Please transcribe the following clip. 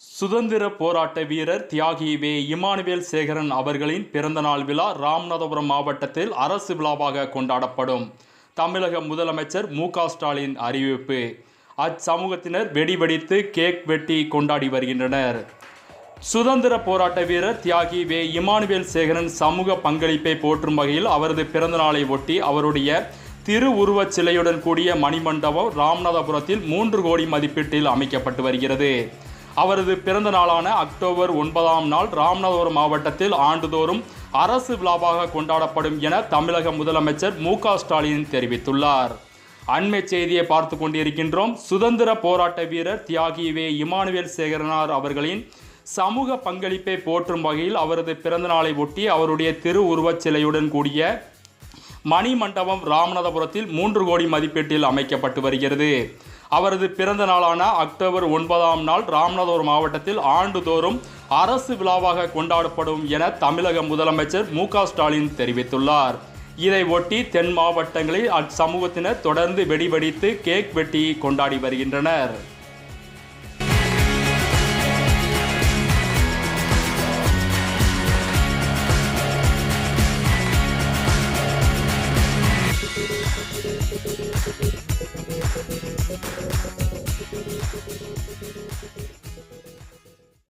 சுதந்திர போராட்ட வீரர் தியாகி வே இமானுவேல் சேகரன் அவர்களின் பிறந்தநாள் விழா ராமநாதபுரம் மாவட்டத்தில் அரசு விழாவாக கொண்டாடப்படும். தமிழக முதலமைச்சர் மு ஸ்டாலின் அறிவிப்பு. அச்சமூகத்தினர் வெடி வெடித்து கேக் வெட்டி கொண்டாடி வருகின்றனர். சுதந்திர போராட்ட வீரர் தியாகி வே இமானுவேல் சேகரன் சமூக பங்களிப்பை போற்றும் வகையில் அவரது பிறந்தநாளை ஒட்டி அவருடைய திருவுருவச் சிலையுடன் கூடிய மணிமண்டபம் ராமநாதபுரத்தில் மூன்று கோடி மதிப்பீட்டில் அமைக்கப்பட்டு வருகிறது. அவரது பிறந்த நாளான அக்டோபர் ஒன்பதாம் நாள் ராமநாதபுரம் மாவட்டத்தில் ஆண்டுதோறும் அரசு விழாவாக கொண்டாடப்படும் என தமிழக முதலமைச்சர் மு ஸ்டாலின் தெரிவித்துள்ளார். அண்மை செய்தியை பார்த்து கொண்டிருக்கின்றோம். சுதந்திர போராட்ட வீரர் தியாகி வே இமானுவேல் சேகரனார் அவர்களின் சமூக பங்களிப்பை போற்றும் வகையில் அவரது பிறந்தநாளை ஒட்டி அவருடைய திருவுருவச் சிலையுடன் கூடிய மணி மண்டபம் ராமநாதபுரத்தில் மூன்று கோடி மதிப்பீட்டில் அமைக்கப்பட்டு வருகிறது. அவரது பிறந்த நாளான அக்டோபர் ஒன்பதாம் நாள் ராமநாதபுரம் மாவட்டத்தில் ஆண்டுதோறும் அரசு விழாவாக கொண்டாடப்படும் என தமிழக முதலமைச்சர் மு ஸ்டாலின் தெரிவித்துள்ளார். இதை ஒட்டி தென் மாவட்டங்களில் அச்சமூகத்தினர் தொடர்ந்து வெடி வெடித்து கேக் வெட்டி கொண்டாடி வருகின்றனர்.